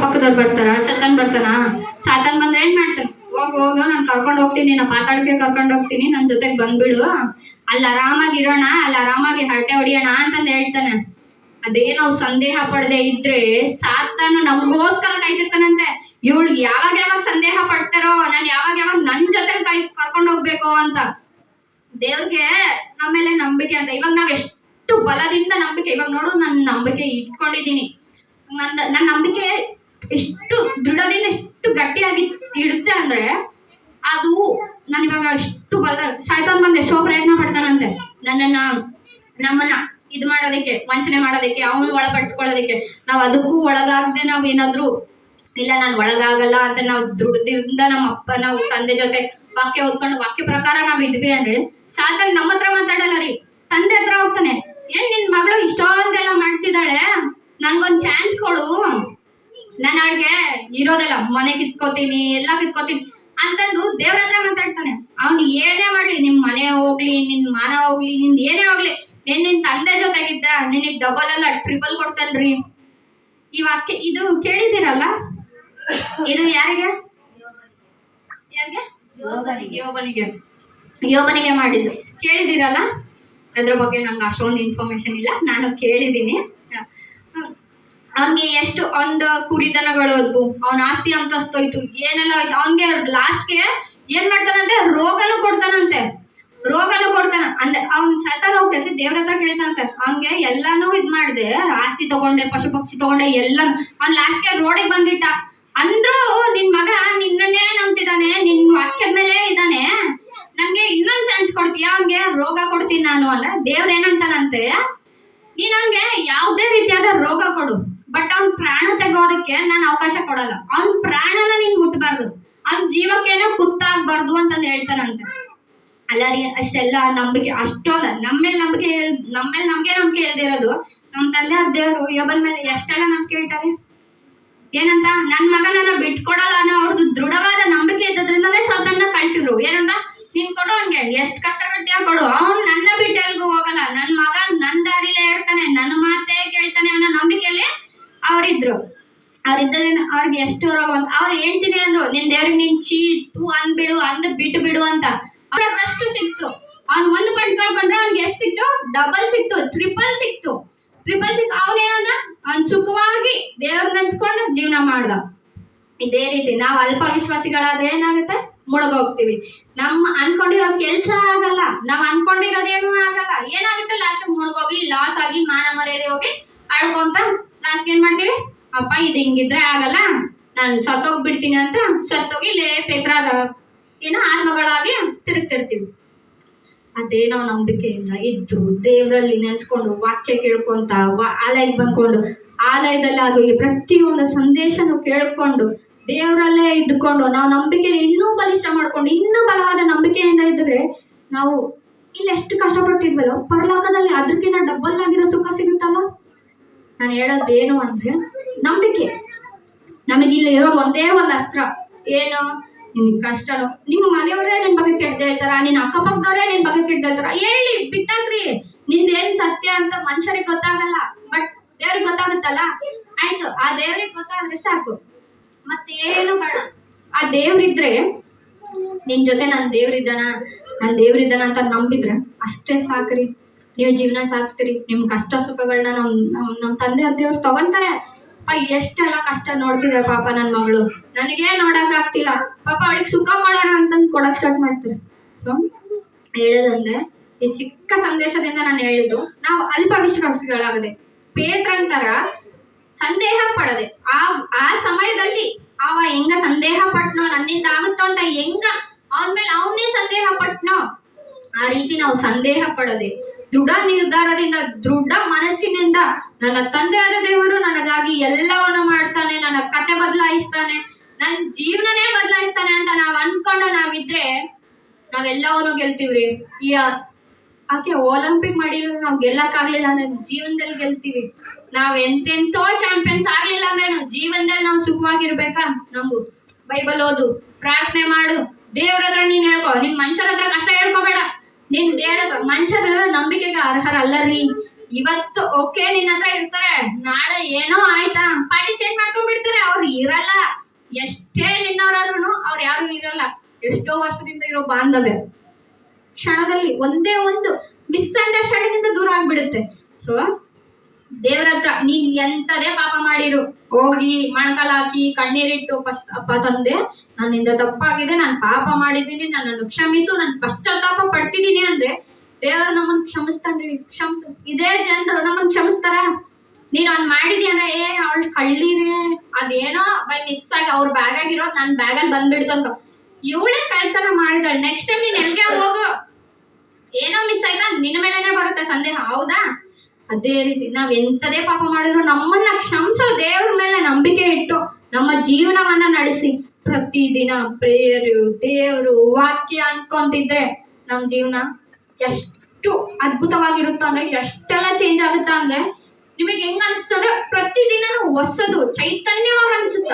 ಅಕ್ಕಪಕ್ಕದವ್ರು ಬರ್ತಾರ? ಶತನ್ ಬರ್ತಾನ? ಸಾತನ್ ಬಂದ್ರೆ ಏನ್ ಮಾಡ್ತಾನೆ? ಹೋಗ್, ಹೋಗು, ನಾನು ಕರ್ಕೊಂಡು ಹೋಗ್ತೀನಿ, ನಾ ಮಾತಾಡ್ಕೆ ಕರ್ಕೊಂಡು ಹೋಗ್ತೀನಿ ನನ್ನ ಜೊತೆಗೆ ಬಂದ್ಬಿಡು. ಅಲ್ಲಿ ಆರಾಮಾಗಿ ಇರೋಣ, ಅಲ್ಲಿ ಆರಾಮಾಗಿ ಹರಟೆ ಹೊಡಿಯೋಣ ಅಂತಂದು ಹೇಳ್ತಾನೆ. ಅದೇನೋ ನಾವು ಸಂದೇಹ ಪಡದೆ ಇದ್ರೆ ಸಾತಾನು ನಮಗೋಸ್ಕರ ಕಾಯ್ತಿರ್ತಾನಂತೆ. ಇವಳು ಯಾವಾಗ ಯಾವಾಗ ಸಂದೇಹ ಪಡ್ತಾರೋ, ನಾನು ಯಾವಾಗ ಯಾವಾಗ ನನ್ನ ಜೊತೆ ಕೈ ಕರ್ಕೊಂಡು ಹೋಗ್ಬೇಕು ಅಂತ. ದೇವ್ರಿಗೆ ನಮ್ಮೇಲೆ ನಂಬಿಕೆ ಅಂತ. ಇವಾಗ ನಾವ್ ಎಷ್ಟು ಬಲದಿಂದ ನಂಬಿಕೆ, ಇವಾಗ ನೋಡು ನನ್ನ ನಂಬಿಕೆ ಇಟ್ಕೊಂಡಿದ್ದೀನಿ ನನ್ನ ನನ್ನ ನಂಬಿಕೆ ಎಷ್ಟು ದೃಢದಿಂದ ಎಷ್ಟು ಗಟ್ಟಿಯಾಗಿ ಇಡುತ್ತೆ ಅಂದ್ರೆ ಅದು ನಾನು ಇವಾಗ ಎಷ್ಟು ಬಲ ಸಾಯ್ತಾನ್ ಬಂದು ಎಷ್ಟೋ ಪ್ರಯತ್ನ ಪಡ್ತಾನಂತೆ. ನನ್ನನ್ನ, ನಮ್ಮನ್ನ ಇದು ಮಾಡೋದಕ್ಕೆ, ವಂಚನೆ ಮಾಡೋದಕ್ಕೆ, ಅವನು ಒಳಪಡಿಸ್ಕೊಳ್ಳೋದಕ್ಕೆ ನಾವು ಅದಕ್ಕೂ ಒಳಗಾಗದೆ ನಾವು ಏನಾದ್ರೂ, ಇಲ್ಲ ನಾನು ಒಳಗಾಗಲ್ಲ ಅಂತ ನಾವು ದೃಢದಿಂದ ನಮ್ಮ ಅಪ್ಪ, ನಾವು ತಂದೆ ಜೊತೆ ವಾಕ್ಯ ಓದ್ಕೊಂಡು ವಾಕ್ಯ ಪ್ರಕಾರ ನಾವ್ ಇದ್ವಿ ಅಂದ್ರೆ ಸಾತಲ್ಲಿ ನಮ್ಮ ಹತ್ರ ಮಾತಾಡಲ್ಲ ರೀ. ತಂದೆ ಹತ್ರ ಹೋಗ್ತಾನೆ, ಏನ್ ನಿನ್ ಮಗಳು ಇಷ್ಟೊಂದೆಲ್ಲ ಮಾಡ್ತಿದ್ದಾಳೆ? ನಂಗೊಂದ್ ಚಾನ್ಸ್ ಕೊಡು. ನಾನು ಅವ್ಳಿಗೆ ಇರೋದಲ್ಲ ಮನೆ ಕಿತ್ಕೋತೀನಿ ಎಲ್ಲ ಕಿತ್ಕೋತೀನಿ ಅಂತಂದು ದೇವ್ರ ಹತ್ರ ಮಾತಾಡ್ತಾನೆ. ಅವ್ನು ಏನೇ ಮಾಡ್ಲಿ ನಿಮ್ ಮನೆ ಹೋಗ್ಲಿ ನಿನ್ ಮಾನ ಹೋಗ್ಲಿ ನಿನ್ ಏನೇ ಹೋಗ್ಲಿ ನಿನ್ ನಿನ್ ತಂದೆ ಜೊತೆಗಿದ್ದ ನಿನಗ್ ಡಬಲ್ ಅಲ್ಲ ಟ್ರಿಬಲ್ ಕೊಡ್ತಾನ್ರಿ. ಈ ವಾಕ್ಯ ಇದು ಕೇಳಿದಿರಲ್ಲ ಇದು ಯಾರಿಗೆ? ಯಾರಿಗೆ? ಯೋಬನಿಗೆ. ಯೋಬನಿಗೆ. ಮಾಡಿದ್ದು. ಕೇಳಿದಿರಲ್ಲ ಅದ್ರ ಬಗ್ಗೆ ನಂಗೆ ಅಷ್ಟೊಂದು ಇನ್ಫಾರ್ಮೇಶನ್ ಇಲ್ಲ. ನಾನು ಕೇಳಿದ್ದೀನಿ. ಅವನಿಗೆ ಎಷ್ಟು ಒಂದು ಕುರಿದನಗಳು ಹೋದ್ವು ಅವನ ಆಸ್ತಿ ಅಂತಸ್ತು ಹೋಯ್ತು. ಏನೆಲ್ಲ ಹೋಯ್ತು? ಅವನಿಗೆ ಲಾಸ್ಟ್ಗೆ ಏನ್ ಮಾಡ್ತಾನಂತೆ? ರೋಗನು ಕೊಡ್ತಾನಂತೆ. ರೋಗನು ಕೊಡ್ತಾನ. ಅಂದ್ರೆ ಅವ್ನ್ ಸತಾನ ಹೋಗಿ ದೇವ್ರ ಹತ್ರ ಕೇಳ್ತಾನಂತೆ. ಅವನ್ಗೆ ಎಲ್ಲಾನು ಇದ್ ಮಾಡಿದೆ. ಆಸ್ತಿ ತಗೊಂಡೆ, ಪಶು ಪಕ್ಷಿ ತಗೊಂಡೆ ಎಲ್ಲ ಅವ್ನ್ ಲಾಸ್ಟ್ಗೆ ರೋಡಿಗೆ ಬಂದ್ಬಿಟ್ಟ. ಅಂದ್ರು ನಿನ್ ಮಗ ನಿನ್ನೇ ನಂಬ್ತಿದ್ದಾನೆ, ನಿನ್ ವಾಕ್ಯದ ಮೇಲೆ ಇದ್ದಾನೆ. ನಂಗೆ ಇನ್ನೊಂದ್ ಚಾನ್ಸ್ ಕೊಡ್ತೀಯ? ಅವ್ನ್ಗೆ ರೋಗ ಕೊಡ್ತೀನಿ ನಾನು ಅಲ್ಲ. ದೇವ್ರ ಏನಂತಾನಂತೆ? ನೀನ್ ಅವ್ನ್ಗೆ ಯಾವುದೇ ರೀತಿಯಾದ ರೋಗ ಕೊಡು. ಬಟ್ ಅವ್ನ ಪ್ರಾಣ ತೆಗೋದಕ್ಕೆ ನಾನು ಅವಕಾಶ ಕೊಡಲ್ಲ. ಅವ್ನ ಪ್ರಾಣನ ನೀನ್ ಮುಟ್ಬಾರ್ದು. ಅವ್ನ್ ಜೀವಕ್ಕೇನ ಕುತ್ತಾಗ್ಬಾರ್ದು ಅಂತಂದು ಹೇಳ್ತಾನಂತೆ ಅಲ್ಲ ರೀ, ಅಷ್ಟೆಲ್ಲ ನಂಬಿಕೆ, ಅಷ್ಟಲ್ಲ. ನಮ್ಮೇಲೆ ನಂಬಿಕೆ ನಮ್ಮೇಲೆ ನಮ್ಗೆ ನಂಬಿಕೆ ಇಲ್ದಿರೋದು ನಮ್ ತಂದೆ ದೇವರು ಯೋಬನ್ ಮೇಲೆ ಎಷ್ಟೆಲ್ಲ ನಂಬಿಕೆ ಇಟ್ಟಾರೆ? ಏನಂತ? ನನ್ ಮಗನನ್ನ ಬಿಟ್ಕೊಡಲ್ಲ ಅನ್ನೋ ಅವ್ರದ್ದು ದೃಢವಾದ ನಂಬಿಕೆ ಇದ್ದದ್ರಿಂದಲೇ ಸತನ್ನ ಕಳ್ಸಿದ್ರು. ಏನಂತ? ನೀನ್ ಕೊಡು ಹಂಗೆ ಎಷ್ಟ್ ಕಷ್ಟ ಕೊಡು. ಅವ್ನ್ ನನ್ನ ಬಿಟ್ಟು ಎಲ್ಗೂ ಹೋಗಲ್ಲ. ನನ್ ಮಗ ನನ್ ದಾರಿಲೇ ಇರ್ತಾನೆ ನನ್ನ ಮಾತೇ ಕೇಳ್ತಾನೆ ಅನ್ನೋ ನಂಬಿಕೆಯಲ್ಲಿ ಅವ್ರಿದ್ರು. ಅವ್ರಿದ್ದರಿಂದ ಅವ್ರಿಗೆ ಎಷ್ಟು ರೋಗ ಅವ್ರು ಹೇಳ್ತೀನಿ ಅಂದ್ರು, ನಿನ್ ದೇವ್ರಿಗೆ ನೀನ್ ಚೀತು ಅಂದ್ಬಿಡು ಅಂದ್ ಬಿಟ್ಟು ಬಿಡು ಅಂತ. ಅವ್ರ ಅಷ್ಟು ಸಿಕ್ತು. ಅವ್ನ್ ಒಂದ್ ಕಳ್ಕೊಂಡ್ರೆ ಅವ್ನಿಗೆ ಎಷ್ಟು ಸಿಕ್ತು? ಡಬಲ್ ಸಿಕ್ತು ಟ್ರಿಪಲ್ ಸಿಕ್ತು. ಟ್ರಿಪಲ್ ಸಿಕ್ ಅವನೇನಂದ ಅವ್ನ್ ಸುಖವಾಗಿ ದೇವ್ರ ನೆನ್ಸ್ಕೊಂಡು ಜೀವನ ಮಾಡ್ದ. ಇದೇ ರೀತಿ ನಾವು ಅಲ್ಪ ವಿಶ್ವಾಸಿಗಳಾದ್ರೆ ಏನಾಗುತ್ತೆ? ಮುಳುಗೋಗ್ತೀವಿ. ನಮ್ಮ ಅನ್ಕೊಂಡಿರೋ ಕೆಲಸ ಆಗಲ್ಲ. ನಾವ್ ಅನ್ಕೊಂಡಿರೋದೇನು ಆಗಲ್ಲ. ಏನಾಗುತ್ತೆ? ಲಾಸ್ಟ್ ಮುಳುಗೋಗಿ ಲಾಸ್ ಆಗಿ, ಮಾನ ಮರ್ಯಾದೆ ಹೋಗಿ ಅಳ್ಕೊಂತ ಲಾಸ್ಟ್ ಏನ್ ಮಾಡ್ತೀವಿ? ಅಪ್ಪ, ಇದು ಹಿಂಗಿದ್ರೆ ಆಗಲ್ಲ. ನಾನು ಸತ್ತೋಗ್ಬಿಡ್ತೀನಿ ಅಂತ ಸತ್ತೋಗಿ ಇಲ್ಲೇ ಪೇತ್ರಾದ ಏನೋ ಆತ್ಮಗಳಾಗಿ ತಿರುಗ್ತಿರ್ತೀವಿ. ಅದೇ ನಾವು ನಂಬಿಕೆಯಿಂದ ಇದ್ದು ದೇವರಲ್ಲಿ ನೆನ್ಸ್ಕೊಂಡು ವಾಕ್ಯ ಕೇಳ್ಕೊಂತ ವಾ- ಆಲಯಕ್ಕೆ ಬಂದ್ಕೊಂಡು, ಆಲಯದಲ್ಲಿ ಆಗೋ ಈ ಪ್ರತಿಯೊಂದು ಸಂದೇಶನು ಕೇಳ್ಕೊಂಡು, ದೇವರಲ್ಲೇ ಇದ್ದುಕೊಂಡು ನಾವು ನಂಬಿಕೆನ ಇನ್ನೂ ಬಲಿಷ್ಠ ಮಾಡ್ಕೊಂಡು, ಇನ್ನೂ ಬಲವಾದ ನಂಬಿಕೆಯಿಂದ ಇದ್ರೆ ನಾವು ಇಲ್ಲಿ ಎಷ್ಟು ಕಷ್ಟಪಟ್ಟಿದ್ವಲ್ಲ, ಪರಲೋಕದಲ್ಲಿ ಅದಕ್ಕಿಂತ ಡಬಲ್ ಆಗಿರೋ ಸುಖ ಸಿಗುತ್ತಲ್ಲ? ನಾನು ಹೇಳೋದು ಏನು ಅಂದ್ರೆ ನಂಬಿಕೆ. ನಮಗೆ ಇಲ್ಲಿ ಇರೋ ಒಂದೇ ಒಂದು ಅಸ್ತ್ರ. ಏನು? ನಿನ್ ಕಷ್ಟನು ನಿಮ್ಮ ಮನೆಯವರೇ ನಿನ್ ಬಗ್ಗೆ ಕೆಟ್ಟ ಹೇಳ್ತಾರ ನಿನ್ ಅಕ್ಕಪಕ್ಕದವರೇ ನಿನ್ ಬಗ್ಗೆ ಕೆಟ್ಟ ಹೇಳ್ತಾರ ಹೇಳಿ, ಬಿಟ್ಟಾಕ್ರಿ. ನಿಂದೇನ್ ಸತ್ಯ ಅಂತ ಮನುಷ್ಯರಿಗೆ ಗೊತ್ತಾಗಲ್ಲ. ಬಟ್ ದೇವ್ರಿಗೆ ಗೊತ್ತಾಗುತ್ತಲ್ಲ? ಆಯ್ತು, ಆ ದೇವ್ರಿಗೆ ಗೊತ್ತಾದ್ರೆ ಸಾಕು. ಮತ್ತೇನು ಬೇಡ. ಆ ದೇವ್ರಿದ್ರೆ, ನಿನ್ ಜೊತೆ ನನ್ ದೇವ್ರಿದ್ದಾನ? ನನ್ ದೇವ್ರಿದ್ದಾನ ಅಂತ ನಂಬಿದ್ರೆ ಅಷ್ಟೇ ಸಾಕ್ರಿ. ನೀವು ಜೀವನ ಸಾಗಿಸ್ತೀರಿ, ನಿಮ್ ಕಷ್ಟ ಸುಖಗಳನ್ನ ನಮ್ ನಮ್ ನಮ್ ತಂದೆ ದೇವ್ರು ತಗೊಂತಾರೆ. ಅಪ್ಪ, ಎಷ್ಟೆಲ್ಲ ಕಷ್ಟ ನೋಡ್ತಿದ್ದಾರೆ ಪಾಪ ನನ್ನ ಮಗಳು? ನನಗೆ ನೋಡಕ್ ಆಗ್ತಿಲ್ಲ. ಪಾಪ ಅವಳಿಗೆ ಸುಖ ಮಾಡೋಣ ಅಂತಂದು ಕೊಡಕ್ ಸ್ಟಾರ್ಟ್ ಮಾಡ್ತಾರೆ. ಸೊ ಹೇಳೋದಂದ್ರೆ, ಈ ಚಿಕ್ಕ ಸಂದೇಶದಿಂದ ನಾನು ಹೇಳಿದ್ದು, ನಾವು ಅಲ್ಪ ವಿಶ್ವಾಸಗಳಾಗದೆ ಪೇತ್ರಂತರ ಸಂದೇಹ ಪಡದೆ, ಆ ಆ ಸಮಯದಲ್ಲಿ ಅವ ಹೆಂಗ ಸಂದೇಹ ಪಟ್ನೋ, ನನ್ನಿಂದ ಆಗುತ್ತೋ ಅಂತ ಹೆಂಗ ಅವನ ಮೇಲೆ ಅವನೇ ಸಂದೇಹ ಪಟ್ನೋ, ಆ ರೀತಿ ನಾವು ಸಂದೇಹ ಪಡದೆ ದೃಢ ನಿರ್ಧಾರದಿಂದ ದೃಢ ಮನಸ್ಸಿನಿಂದ ನನ್ನ ತಂದೆಯಾದ ದೇವರು ನನಗಾಗಿ ಎಲ್ಲವನ್ನು ಮಾಡ್ತಾನೆ, ನನ್ನ ಕತೆ ಬದಲಾಯಿಸ್ತಾನೆ, ನನ್ನ ಜೀವನನೇ ಬದಲಾಯಿಸ್ತಾನೆ ಅಂತ ನಾವ್ ಅನ್ಕೊಂಡು ನಾವಿದ್ರೆ ನಾವೆಲ್ಲವನ್ನೂ ಗೆಲ್ತೀವ್ರಿ. ಈ ಆಕೆ ಒಲಿಂಪಿಕ್ ಮಾಡಿಲ್ಲ ನಾವು ಗೆಲ್ಲಕ್ಕಾಗ್ಲಿಲ್ಲ ಅಂದ್ರೆ ಜೀವನದಲ್ಲಿ ಗೆಲ್ತೀವಿ. ನಾವ್ ಎಂತೆಂತೋ ಚಾಂಪಿಯನ್ಸ್ ಆಗ್ಲಿಲ್ಲ ಅಂದ್ರೆ ನಾವು ಜೀವನದಲ್ಲಿ ನಾವು ಸುಖವಾಗಿರ್ಬೇಕಾ? ನಮ್ಗು ಬೈಬಲ್ ಓದು, ಪ್ರಾರ್ಥನೆ ಮಾಡು, ದೇವ್ರ ಹತ್ರ ನೀನ್ ಹೇಳ್ಕೊ, ನಿನ್ ಮನುಷ್ಯರ ಹತ್ರ ಕಷ್ಟ ಹೇಳ್ಕೊಬೇಡ. ನಿನ್ ದೇವ್ರ ಮನುಷ್ಯರು ನಂಬಿಕೆಗೆ ಅರ್ಹರಲ್ಲ ರೀ ಇವತ್ತು ಓಕೆ ನಿನ್ನ ಹತ್ರ ಇರ್ತಾರೆ, ನಾಳೆ ಏನೋ ಆಯ್ತಾ? ಪಾರ್ಟಿ ಚೇಂಜ್ ಮಾಡ್ಕೊಂಡ್ಬಿಡ್ತಾರೆ, ಅವ್ರು ಇರಲ್ಲ. ಎಷ್ಟೇ ನಿನ್ನವರಾದ್ರೂ ಅವ್ರು ಯಾರು ಇರಲ್ಲ. ಎಷ್ಟೋ ವರ್ಷದಿಂದ ಇರೋ ಬಾಂಧವ್ಯ. ಕ್ಷಣದಲ್ಲಿ ಒಂದೇ ಒಂದು ಮಿಸ್ಅಂಡರ್ಸ್ಟ್ಯಾಂಡಿಂಗ್ ಇಂದ ದೂರ ಆಗ್ಬಿಡುತ್ತೆ. ಸೊ ದೇವ್ರ ಹತ್ರ ನೀನ್ ಎಂತದೇ ಪಾಪ ಮಾಡಿರು. ಹೋಗಿ ಮಣಕಾಲ ಹಾಕಿ, ಕಣ್ಣೀರಿಟ್ಟು ಫಸ್ಟ್ ಅಪ್ಪ ತಂದೆ, ನನ್ನಿಂದ ತಪ್ಪಾಗಿದೆ, ನಾನು ಪಾಪ ಮಾಡಿದ್ದೀನಿ, ನನ್ನನ್ನು ಕ್ಷಮಿಸು, ನಾನು ಪಶ್ಚಾತ್ತಾಪ ಪಡ್ತಿದ್ದೀನಿ ಅಂದ್ರೆ ದೇವರು ನಮ್ಮನ್ ಕ್ಷಮಿಸ್ತಾನ್ರಿ, ಕ್ಷಮಿಸ್. ಇದೇ ಜನರು ನಮ್ಮನ್ ಕ್ಷಮಿಸ್ತಾರ. ನೀನ್ ಅವ್ನ್ ಮಾಡಿದ್ಯಾನ ಏ, ಅವಳು ಕಳ್ಳಿರಿ ಅದೇನೋ ಬೈ ಮಿಸ್ ಆಗಿ ಅವ್ರ ಬ್ಯಾಗ್ ಆಗಿರೋದು ನನ್ನ ಬ್ಯಾಗಲ್ಲಿ ಬಂದ್ಬಿಡ್ತು ಅಂತ ಇವಳೇ ಕಳ್ತನ ಮಾಡಿದಾಳೆ. ನೆಕ್ಸ್ಟ್ ಟೈಮ್ ನೀನ್ ಎಲ್ಗೆ ಹೋಗು. ಏನೋ ಮಿಸ್ ಆಯ್ತಾ? ನಿನ್ನ ಮೇಲೆನೆ ಬರುತ್ತೆ ಸಂದೇಹ, ಹೌದಾ? ಅದೇ ರೀತಿ ನಾವ್ ಎಂತದೇ ಪಾಪ ಮಾಡಿದ್ರು ನಮ್ಮನ್ನ ಕ್ಷಮಿಸೋ ದೇವ್ರ ಮೇಲೆ ನಂಬಿಕೆ ಇಟ್ಟು ನಮ್ಮ ಜೀವನವನ್ನ ನಡೆಸಿ ಪ್ರತಿದಿನ ಪ್ರೇಯರು, ದೇವರು, ವಾಕ್ಯ ಅನ್ಕೊಂತಿದ್ರೆ ನಮ್ ಜೀವನ ಎಷ್ಟು ಅದ್ಭುತವಾಗಿರುತ್ತೋ ಅಂದ್ರೆ, ಎಷ್ಟೆಲ್ಲ ಚೇಂಜ್ ಆಗುತ್ತಾ ಅಂದ್ರೆ ನಿಮಗೆ ಹೆಂಗ್ ಅನ್ಸುತ್ತೆ ಅಂದ್ರೆ ಪ್ರತಿದಿನನೂ ಹೊಸದು, ಚೈತನ್ಯವಾಗಿ ಅನ್ಸುತ್ತ?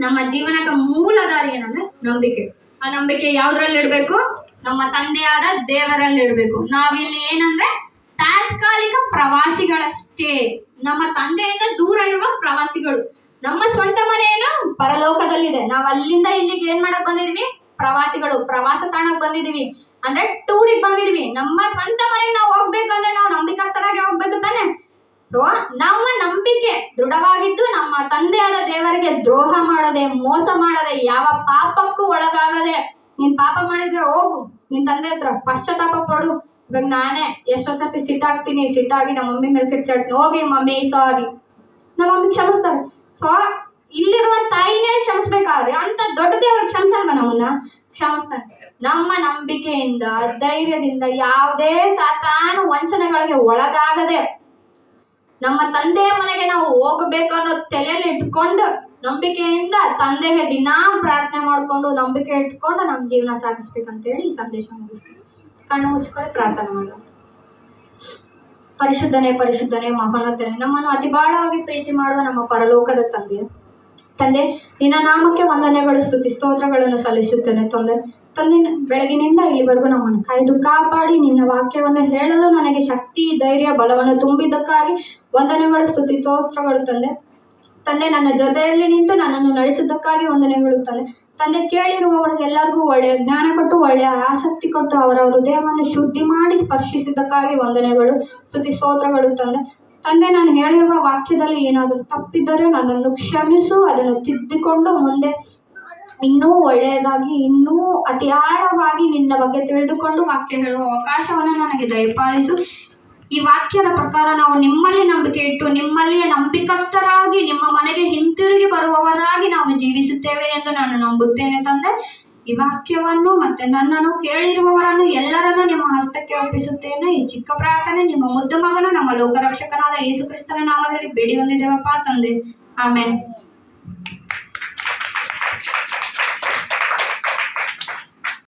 ನಮ್ಮ ಜೀವನಕ್ಕೆ ಮೂಲ ದಾರಿ ಏನಂದ್ರೆ ನಂಬಿಕೆ. ಆ ನಂಬಿಕೆ ಯಾವ್ದ್ರಲ್ಲಿ ಇಡ್ಬೇಕು? ನಮ್ಮ ತಂದೆಯಾದ ದೇವರಲ್ಲಿ ಇಡ್ಬೇಕು. ನಾವಿಲ್ಲಿ ಏನಂದ್ರೆ ತಾತ್ಕಾಲಿಕ ಪ್ರವಾಸಿಗಳಷ್ಟೇ. ನಮ್ಮ ತಂದೆಯಿಂದ ದೂರ ಇರುವ ಪ್ರವಾಸಿಗಳು. ನಮ್ಮ ಸ್ವಂತ ಮನೆಯನ್ನು ಪರಲೋಕದಲ್ಲಿದೆ. ನಾವು ಅಲ್ಲಿಂದ ಇಲ್ಲಿಗೆ ಏನ್ ಮಾಡಕ್ ಬಂದಿದೀವಿ? ಪ್ರವಾಸಿಗಳು. ಪ್ರವಾಸ ತಾಣಕ್ ಬಂದಿದೀವಿ. ಅಂದ್ರೆ ಟೂರಿಗೆ ಬಂದಿದೀವಿ. ನಮ್ಮ ಸ್ವಂತ ಮನೆಗೆ ನಾವು ಹೋಗ್ಬೇಕಂದ್ರೆ ನಾವು ನಂಬಿಕಸ್ಥರಾಗಿ ಹೋಗ್ಬೇಕು ತಾನೆ. ಸೊ ನಮ್ಮ ನಂಬಿಕೆ ದೃಢವಾಗಿದ್ದು ನಮ್ಮ ತಂದೆಯಾದ ದೇವರಿಗೆ ದ್ರೋಹ ಮಾಡದೆ, ಮೋಸ ಮಾಡದೆ, ಯಾವ ಪಾಪಕ್ಕೂ ಒಳಗಾಗದೆ ನೀನ್ ಪಾಪ ಮಾಡಿದ್ರೆ ಹೋಗು. ನಿನ್ ತಂದೆ ಹತ್ರ ಪಶ್ಚಾತ್ತಾಪ ಪಡು. ಇವಾಗ ನಾನೇ ಎಷ್ಟೋ ಸರ್ತಿ ಸಿಟ್ಟಾಗ್ತೀನಿ, ಸಿಟ್ಟಾಗಿ ನಮ್ಮ ಮಮ್ಮಿ ಮೇಲೆ ಕಿರ್ಚಾಡ್ತೀನಿ. ಹೋಗಿ ಮಮ್ಮಿ ಸಾರಿ ನಮ್ಮ ಮಮ್ಮಿ ಕ್ಷಮಿಸ್ತಾರೆ. ಸೊ ಇಲ್ಲಿರುವ ತಾಯಿನೇ ಕ್ಷಮಿಸ್ಬೇಕಾದ್ರೆ ಅಂತ ದೊಡ್ಡ ದೇವರು ಕ್ಷಮಿಸಲ್ವ ನಮ್ಮನ್ನ? ಕ್ಷಮಿಸ್ತಾನೆ ನಮ್ಮ ನಂಬಿಕೆಯಿಂದ, ಧೈರ್ಯದಿಂದ ಯಾವುದೇ ಸಾತಾನ ವಂಚನೆಗಳಿಗೆ ಒಳಗಾಗದೆ ನಮ್ಮ ತಂದೆಯ ಮನೆಗೆ ನಾವು ಹೋಗಬೇಕು ಅನ್ನೋ ತಲೆಯಲ್ಲಿ ಇಟ್ಕೊಂಡು ನಂಬಿಕೆಯಿಂದ ತಂದೆಗೆ ದಿನಾ ಪ್ರಾರ್ಥನೆ ಮಾಡಿಕೊಂಡು ನಂಬಿಕೆ ಇಟ್ಕೊಂಡು ನಮ್ಮ ಜೀವನ ಸಾಗಿಸ್ಬೇಕಂತೇಳಿ ಈ ಸಂದೇಶ ಮುಗಿಸ್ತೀನಿ. ಕಣ್ಣು ಮುಚ್ಕೊಳ್ಳಿ ಪ್ರಾರ್ಥನೆ ಮಾಡೋಣ. ಪರಿಶುದ್ಧನೇ ಪರಿಶುದ್ಧನೇ ಮಹೋನ್ನತನೇ ನಮ್ಮನ್ನು ಅತಿ ಬಹಳವಾಗಿ ಪ್ರೀತಿ ಮಾಡುವ ನಮ್ಮ ಪರಲೋಕದ ತಂದೆ. ತಂದೆ, ನಿನ್ನ ನಾಮಕ್ಕೆ ವಂದನೆಗಳು, ಸ್ತುತಿ, ಸ್ತೋತ್ರಗಳನ್ನು ಸಲ್ಲಿಸುತ್ತೇನೆ ತಂದೆ. ತಂದೆ, ಬೆಳಗಿನಿಂದ ಇಲ್ಲಿವರೆಗೂ ನಮ್ಮನ್ನು ಕಾಯ್ದು ಕಾಪಾಡಿ, ನಿನ್ನ ವಾಕ್ಯವನ್ನು ಹೇಳಲು ನನಗೆ ಶಕ್ತಿ, ಧೈರ್ಯ, ಬಲವನ್ನು ತುಂಬಿದ್ದಕ್ಕಾಗಿ ವಂದನೆಗಳು, ಸ್ತುತಿ, ಸ್ತೋತ್ರಗಳು ತಂದೆ. ತಂದೆ ನನ್ನ ಜೊತೆಯಲ್ಲಿ ನಿಂತು ನನ್ನನ್ನು ನಡೆಸಿದ್ದಕ್ಕಾಗಿ ವಂದನೆಗಳು ತಂದೆ ತಂದೆ ಕೇಳಿರುವವರಿಗೆಲ್ಲರಿಗೂ ಒಳ್ಳೆಯ ಜ್ಞಾನ ಕೊಟ್ಟು, ಒಳ್ಳೆಯ ಆಸಕ್ತಿ ಕೊಟ್ಟು ಅವರ ಹೃದಯವನ್ನು ಶುದ್ಧಿ ಮಾಡಿ ಸ್ಪರ್ಶಿಸಿದ್ದಕ್ಕಾಗಿ ವಂದನೆಗಳು ಸ್ತುತಿ ಸ್ತೋತ್ರಗಳು ತಂದೆ ತಂದೆ, ನಾನು ಹೇಳಿರುವ ವಾಕ್ಯದಲ್ಲಿ ಏನಾದರೂ ತಪ್ಪಿದ್ದರೆ ನನ್ನನ್ನು ಕ್ಷಮಿಸು, ಅದನ್ನು ತಿದ್ದಿಕೊಂಡು ಮುಂದೆ ಇನ್ನೂ ಒಳ್ಳೆಯದಾಗಿ, ಇನ್ನೂ ಅತಿ ಆಳವಾಗಿ ನಿನ್ನ ಬಗ್ಗೆ ತಿಳಿದುಕೊಂಡು ವಾಕ್ಯ ಹೇಳುವ ಅವಕಾಶವನ್ನು ನನಗೆ ದಯಪಾಲಿಸು. ಈ ವಾಕ್ಯದ ಪ್ರಕಾರ ನಾವು ನಿಮ್ಮಲ್ಲಿ ನಂಬಿಕೆ ಇಟ್ಟು ನಿಮ್ಮಲ್ಲಿಯೇ ನಂಬಿಕಸ್ಥರಾಗಿ ನಿಮ್ಮ ಮನೆಗೆ ಹಿಂತಿರುಗಿ ಬರುವವರಾಗಿ ನಾವು ಜೀವಿಸುತ್ತೇವೆ ಎಂದು ನಾನು ನಂಬುತ್ತೇನೆ ತಂದೆ. ಈ ವಾಕ್ಯವನ್ನು ಮತ್ತೆ ನನ್ನನ್ನು ಕೇಳಿರುವವರನ್ನು ಎಲ್ಲರನ್ನು ನಿಮ್ಮ ಹಸ್ತಕ್ಕೆ ಒಪ್ಪಿಸುತ್ತೇನೆ. ಈ ಚಿಕ್ಕ ಪ್ರಾರ್ಥನೆ ನಿಮ್ಮ ಮುದ್ದು ಮಗನು ನಮ್ಮ ಲೋಕರಕ್ಷಕನಾದ ಯೇಸು ಕ್ರಿಸ್ತನ ನಾಮದಲ್ಲಿ ಬೇಡಿ ಹೊಂದಿದ್ದೇವಪ್ಪ ತಂದೆ. ಆಮೇಲೆ